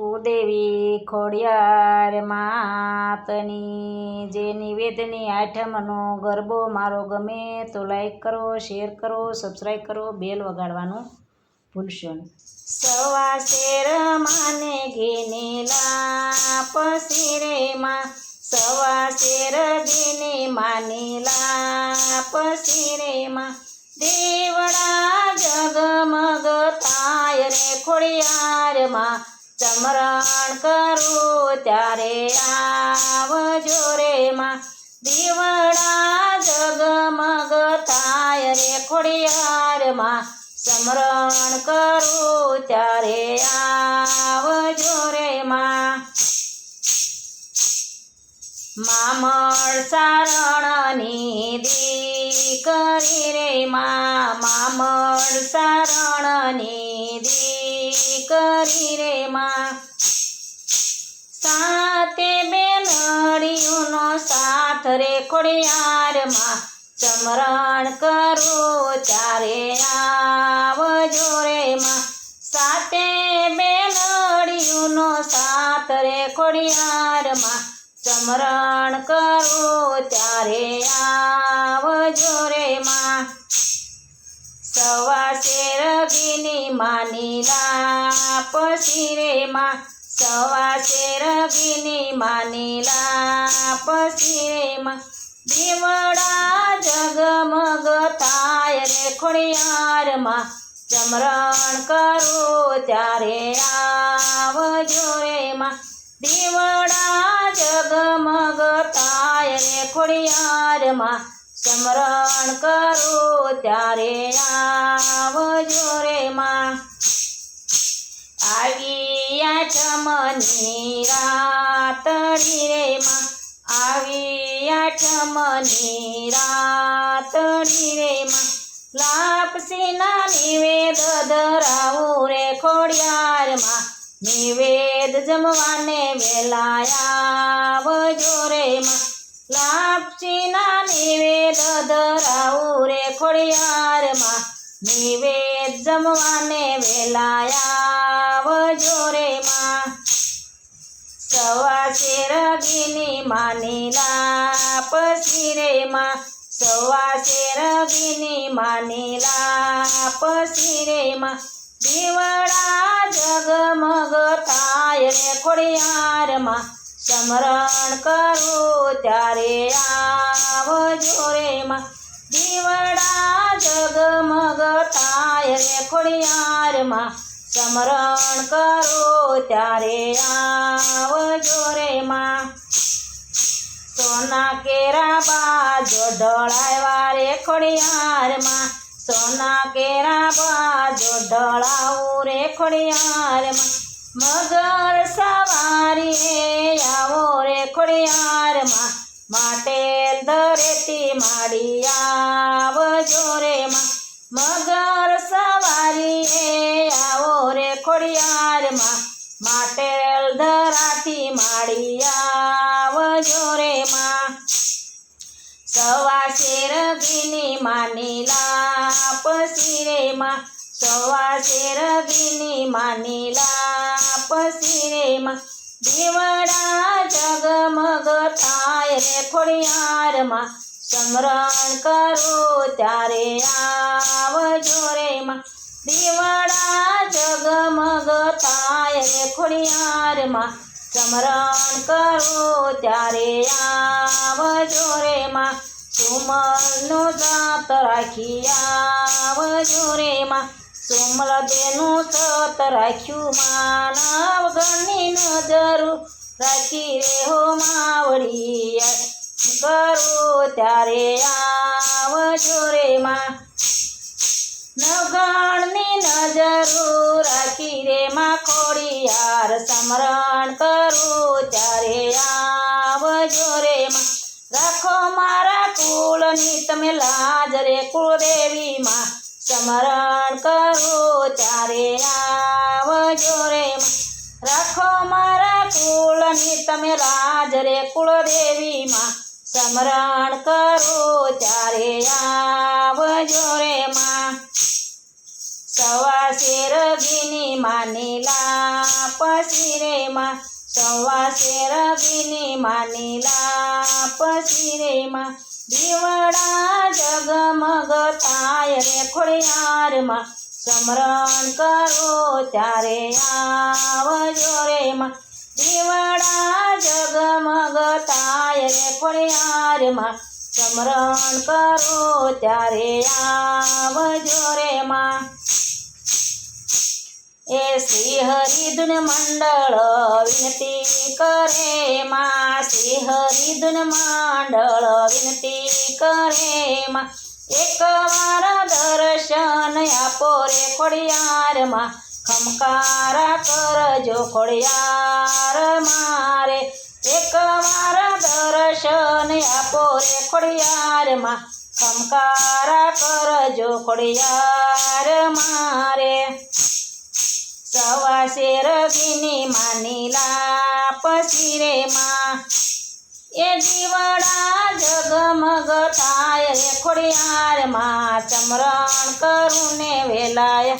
કુદેવી ખોડિયાર માતની, જે નિવેદની આઠમનો ગરબો મારો ગમે તો લાઈક કરો શેર કરો સબસ્ક્રાઈબ કરો બેલ વગાડવાનું ભૂલશો સવા શેર માને ઘીને લાપ રે માં સવા શેર ઘીને માને લાપ રે માં દેવડા જગમગ થાય રે ખોડિયારમાં ચમરણ કરું ત્યારે આવજો રે માં. દીવડા જગમગ થાય રે ખોડિયારમાં સમરણ કરું ત્યારે આવજો રે માં. મામળ સારણની દીકરી રે મા, મામળ સારણની દીકરી રે મા. સાતે બેનડીઓનો સાથ રે ખોડિયારમાં ચમરણ કરું ચારે આવજો રે માં. સાતે બેનડીઓનો સાથ રે ખોડિયારમાં ચમરણ કરો ત્યારે આવજો રે માં. સવાસે રવિની માની માનીલા પછી રે માં. સવાસે રવિની માની માનીલા પછી રે માં. દીવડા જગમગ થાય રે ખોડિયારમાં ચમરણ કરું ત્યારે આવજો રે માં. દીવડા જગમગ થાય રે ખોડિયારમાં સ્મરણ કરું ત્યારે આવજો રે માં. આવી આઠમની રાતડી રે માં. આવી આઠમની રાતડી રે માં. લાપસીના નિવેદ ધરાવું રે ખોડિયારમાં. નિવેદ જમવાને વેલાયા રે માં. લાપસીના નિવેદ ધરાવું રે ખોડિયારમાં નિવેદ જમવાને વેલાયા રે માં. સવા શેરગીની માની લાપ રે માં. સવા શેરગીની માની લાપ રે માં. દીવડા જગમગ થાય રે ખોડિયારમાં સમરણ કરું ત્યારે આવજો રે માં. દીવડા જગમગ થાય રે ખોડિયારમાં સમરણ કરું ત્યારે આવજો રે માં. સોના કેરા બાજો ઢળાવ્યા રે ખોડિયારમાં સોના કેરા બાજો ઢળાવું રે ખોડિયારમાં મગર સવારી આવો રે ખોડિયારમાં માટે દરેતી માડી આવજો રે મગર સવારી આવો રે ખોડિયારમાં માટે ધરાથી માડી માં સવા શેરગીની માની લાપસી રે માં. દેવડા જગમગ થાય રે ખોડિયારમાં સમરણ કરો ત્યારે આવજો રે માં. દેવડા જગમગ થાય રે ખોડિયારમાં સમરણ કરો ત્યારે આવજો રે માં. સુમલનો જાત રાખી આવજો રે માં. સુમલ બેનું સત રાખ્યું માનવ ગણની નજર રાખી રે હો માવડી કરો ત્યારે આવજો રે માં. નવગણની નજરો રાખી રે માં. ખોડિયાર સમરણ કરો ત્યારે આવજો કુળની તમે લાજ રે કુળદેવીમાં સ્મરણ કરો ચારે આવજો રે રાખો મારા કુળની તમે રાજ રે કુળદેવીમાં સ્મરણ કરો, ત્યારે આવજો રે માં. સવા શેર ગીની માનીલા પછી રે માં. સવા શેર ગીની માનીલા પછી રે માં. દીવડા જગમગ થાય રે ખોડિયારમાં. સમરણ કરો ત્યારે આવજો રે માં. દીવડા જગમગ થાય રે ખોડિયારમાં. સમરણ કરો ત્યારે આવજો રે માં. એ શ્રી હરિધુન મંડળ વિનંતી કરે માં. શ્રી હરિધુન મંડળ વિનતી કરે માં. એકવાર દર્શન આપો રે ખોડિયારમાં ખમકારા કરજો ખોડિયાર મારે. એકવાર દર્શન આપો રે ખોડિયારમાં ખમકારા કરજો ખોડિયાર મારે. સવા શેર ગીની માનીલા પછી રે માં. એ જીવડા જગમગ થાય, ખોડિયાર માં ચમરણ કરું ને વેલાય.